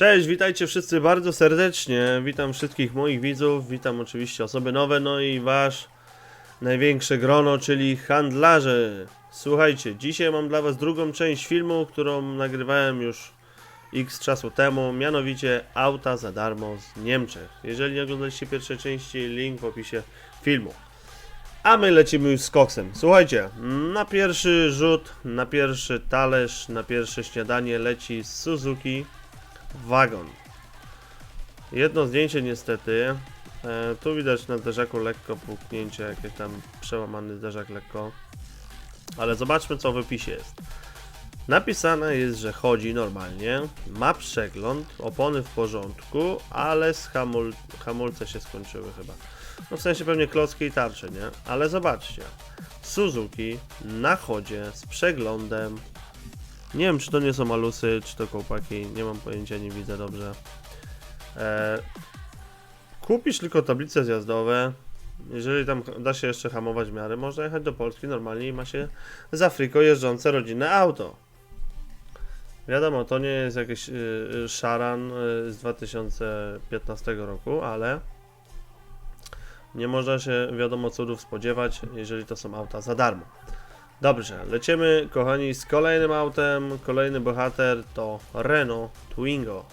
Cześć, witajcie wszyscy bardzo serdecznie. Witam wszystkich moich widzów, witam oczywiście osoby nowe, no i wasz największe grono, czyli handlarze. Słuchajcie, dzisiaj mam dla was drugą część filmu, którą nagrywałem już x czasu temu, mianowicie auta za darmo z Niemczech. Jeżeli nie oglądaliście pierwszej części, link w opisie filmu. A my lecimy już z koksem. Słuchajcie, na pierwszy rzut, na pierwszy talerz, na pierwsze śniadanie leci Suzuki wagon. Jedno zdjęcie niestety. E, tu widać na zderzaku lekko puknięcie, jakieś tam przełamany zderzak lekko. Ale zobaczmy co w opisie jest. Napisane jest, że chodzi normalnie, ma przegląd, opony w porządku, ale z hamul hamulce się skończyły chyba. No w sensie pewnie klocki i tarcze, nie? Ale zobaczcie. Suzuki na chodzie z przeglądem. Nie wiem, czy to nie są malusy, czy to kołpaki, nie mam pojęcia, nie widzę dobrze. E, kupisz tylko tablice zjazdowe. Jeżeli tam da się jeszcze hamować w miarę, można jechać do Polski normalnie i ma się z Afryką jeżdżące rodzinne auto. Wiadomo, to nie jest jakiś y, y, szaran y, z 2015 roku, ale nie można się wiadomo cudów spodziewać, jeżeli to są auta za darmo. Dobrze, lecimy kochani z kolejnym autem. Kolejny bohater to Renault Twingo.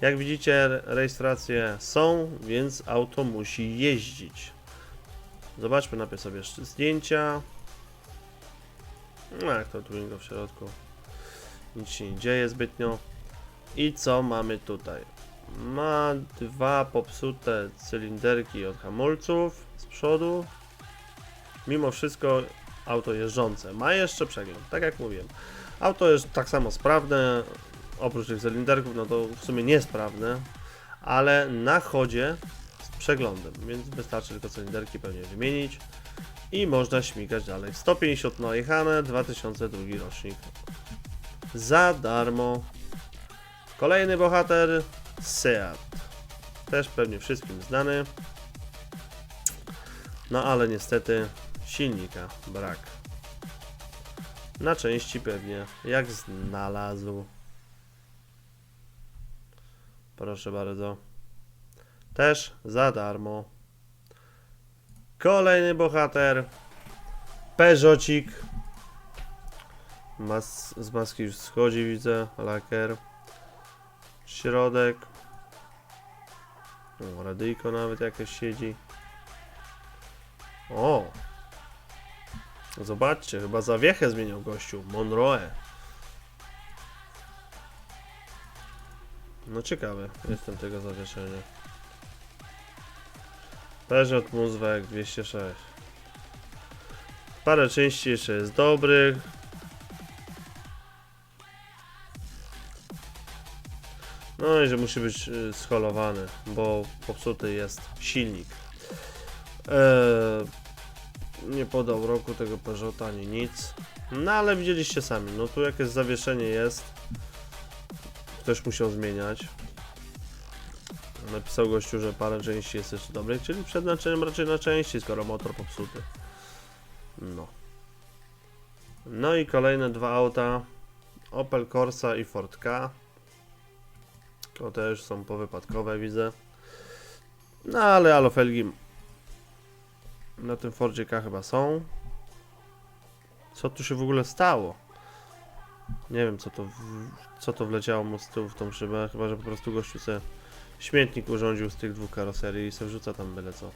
Jak widzicie, rejestracje są, więc auto musi jeździć. Zobaczmy najpierw sobie zdjęcia. No jak to Twingo w środku. Nic się nie dzieje zbytnio. I co mamy tutaj? Ma dwa popsute cylinderki od hamulców z przodu. Mimo wszystko auto jeżdżące. Ma jeszcze przegląd, tak jak mówiłem. Auto jest tak samo sprawne, oprócz tych cylinderków, no to w sumie niesprawne, ale na chodzie z przeglądem, więc wystarczy tylko cylinderki pewnie wymienić i można śmigać dalej. 150 najechane, 2002 rocznik. Za darmo. Kolejny bohater Seat. Też pewnie wszystkim znany. No ale niestety silnika brak. Na części pewnie jak znalazł. Proszę bardzo. Też za darmo. Kolejny bohater. Peugeotik. Mas z maski już schodzi, widzę. Lakier. Środek. O, radyjko nawet jakieś siedzi. O! Zobaczcie, chyba zawiechę zmienił gościu. Monroe. No ciekawe, jestem tego zawieszenia. Peugeot Muzwek 206. Parę części jeszcze jest dobrych. No i że musi być y, scholowany, bo popsuty jest silnik. Eee, nie podał roku tego Peugeota ani nic. No ale widzieliście sami, no tu jakieś zawieszenie jest. Ktoś musiał zmieniać. Napisał gościu, że parę części jest jeszcze dobrych, czyli przeznaczeniem raczej na części, skoro motor popsuty. No. No i kolejne dwa auta. Opel Corsa i Ford K. To też są powypadkowe, widzę. No ale alofelgi na tym Fordzie K chyba są. Co tu się w ogóle stało? Nie wiem co to, w, co to wleciało mu z tyłu w tą szybę. Chyba, że po prostu gościu se śmietnik urządził z tych dwóch karoserii i se wrzuca tam byle co.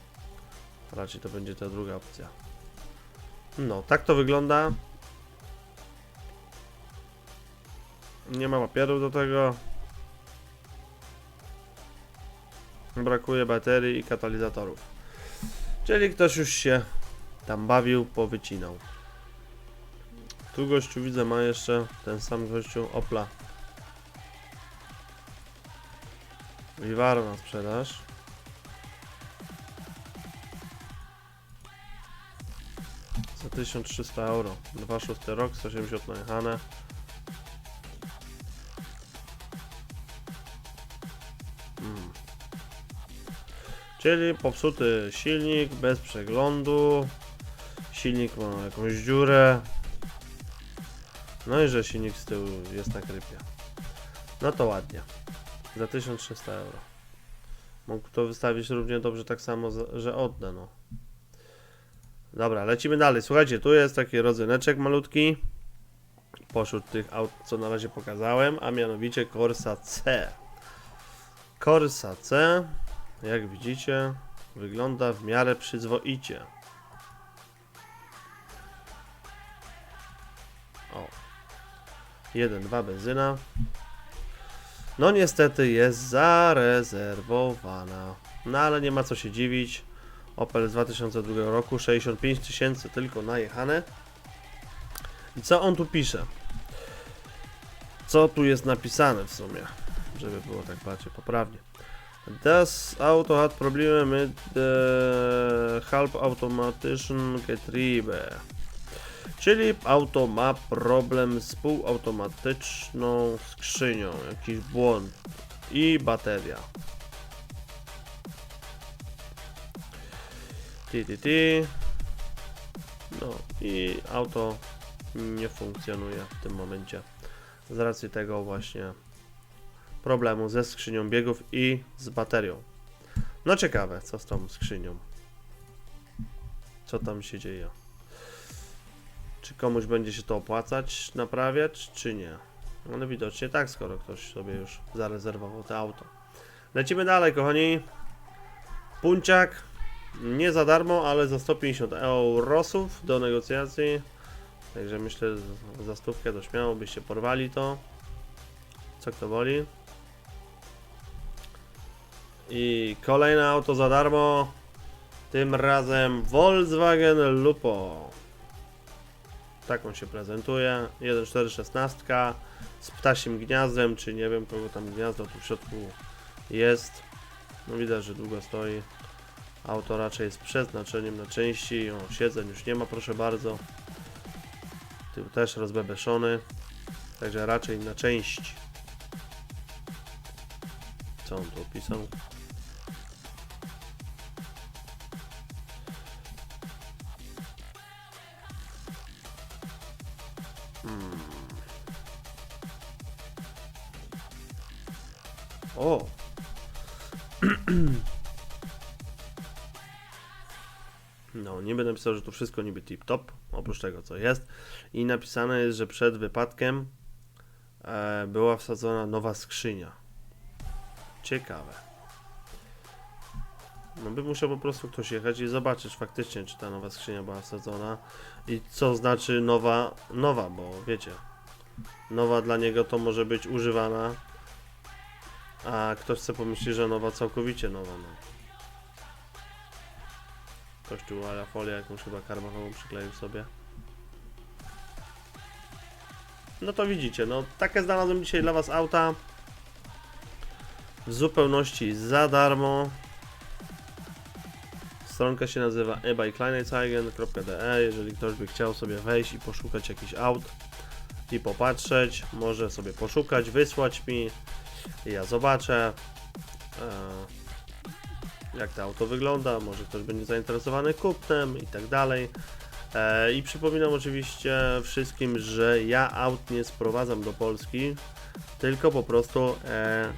Raczej to będzie ta druga opcja. No, tak to wygląda. Nie ma papieru do tego. Brakuje baterii i katalizatorów. Czyli ktoś już się tam bawił, powycinał. Tu gościu widzę ma jeszcze ten sam gościu Opla. Vivaro na sprzedaż. Za 1300 euro. 2,6 rok, 180 najechane. Czyli popsuty silnik bez przeglądu. Silnik ma jakąś dziurę. No i że silnik z tyłu jest na krypie. No to ładnie. Za 1300 euro. Mógł to wystawić równie dobrze tak samo, że odda, no. Dobra, lecimy dalej. Słuchajcie, tu jest taki rodzyneczek malutki. Pośród tych aut, co na razie pokazałem, a mianowicie Corsa C. Corsa C, jak widzicie, wygląda w miarę przyzwoicie. O. 1.2 benzyna. No niestety jest zarezerwowana. No ale nie ma co się dziwić. Opel z 2002 roku, 65 tysięcy tylko najechane. I co on tu pisze? Co tu jest napisane w sumie? Żeby było tak bardziej poprawnie. Das Auto hat Probleme mit der halbautomatischen Getriebe. Czyli auto ma problem z półautomatyczną skrzynią, jakiś błąd i bateria. Ti, ti, ti. No i auto nie funkcjonuje w tym momencie z racji tego właśnie problemu ze skrzynią biegów i z baterią. No ciekawe, co z tą skrzynią. Co tam się dzieje. Czy komuś będzie się to opłacać, naprawiać, czy nie? No widocznie tak, skoro ktoś sobie już zarezerwował to auto. Lecimy dalej, kochani. Punciak. Nie za darmo, ale za 150 eurosów do negocjacji. Także myślę, że za stówkę to śmiało byście porwali to. Co kto woli. I kolejne auto za darmo. Tym razem Volkswagen Lupo. Tak on się prezentuje. 1.416 z ptasim gniazdem, czy nie wiem kogo tam gniazdo tu w środku jest. No widać, że długo stoi. Auto raczej z przeznaczeniem na części. O, siedzeń już nie ma, proszę bardzo. Tył też rozbebeszony. Także raczej na część. Co on tu opisał? Hmm. O! No, niby napisał, że to wszystko niby tip-top, oprócz tego co jest. I napisane jest, że przed wypadkiem e, była wsadzona nowa skrzynia. Ciekawe. No by musiał po prostu ktoś jechać i zobaczyć faktycznie, czy ta nowa skrzynia była wsadzona i co znaczy nowa, nowa, bo wiecie, nowa dla niego to może być używana, a ktoś chce pomyśleć, że nowa całkowicie nowa, no. Ktoś tu ala folię jakąś chyba karbonową przykleił sobie. No to widzicie, no takie znalazłem dzisiaj dla Was auta. W zupełności za darmo. Stronka się nazywa e-bikekleinanzeigen.de Jeżeli ktoś by chciał sobie wejść i poszukać jakichś aut i popatrzeć, może sobie poszukać, wysłać mi. Ja zobaczę e, jak to auto wygląda, może ktoś będzie zainteresowany kupnem i tak dalej. E, I przypominam oczywiście wszystkim, że ja aut nie sprowadzam do Polski, tylko po prostu e,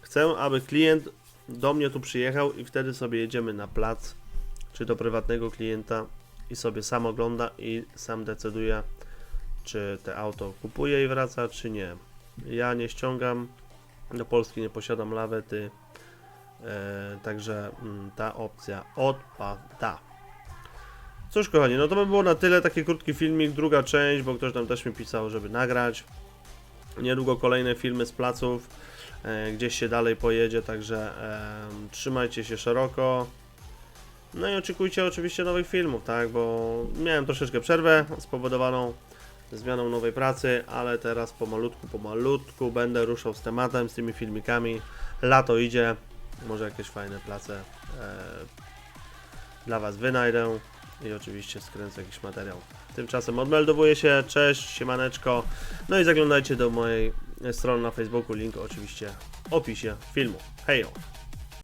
chcę, aby klient do mnie tu przyjechał i wtedy sobie jedziemy na plac, czy do prywatnego klienta i sobie sam ogląda i sam decyduje, czy te auto kupuje i wraca, czy nie. Ja nie ściągam, do Polski nie posiadam lawety, e, także mm, ta opcja odpada. Cóż kochani, no to by było na tyle, taki krótki filmik, druga część, bo ktoś tam też mi pisał, żeby nagrać. Niedługo kolejne filmy z placów, gdzieś się dalej pojedzie, także e, trzymajcie się szeroko. No i oczekujcie oczywiście nowych filmów, tak, bo miałem troszeczkę przerwę spowodowaną zmianą nowej pracy, ale teraz pomalutku, pomalutku będę ruszał z tematem, z tymi filmikami. Lato idzie, może jakieś fajne place e, dla Was wynajdę i oczywiście skręcę jakiś materiał. Tymczasem odmeldowuję się, cześć, siemaneczko, no i zaglądajcie do mojej strony na Facebooku, link oczywiście w opisie filmu. Hejo!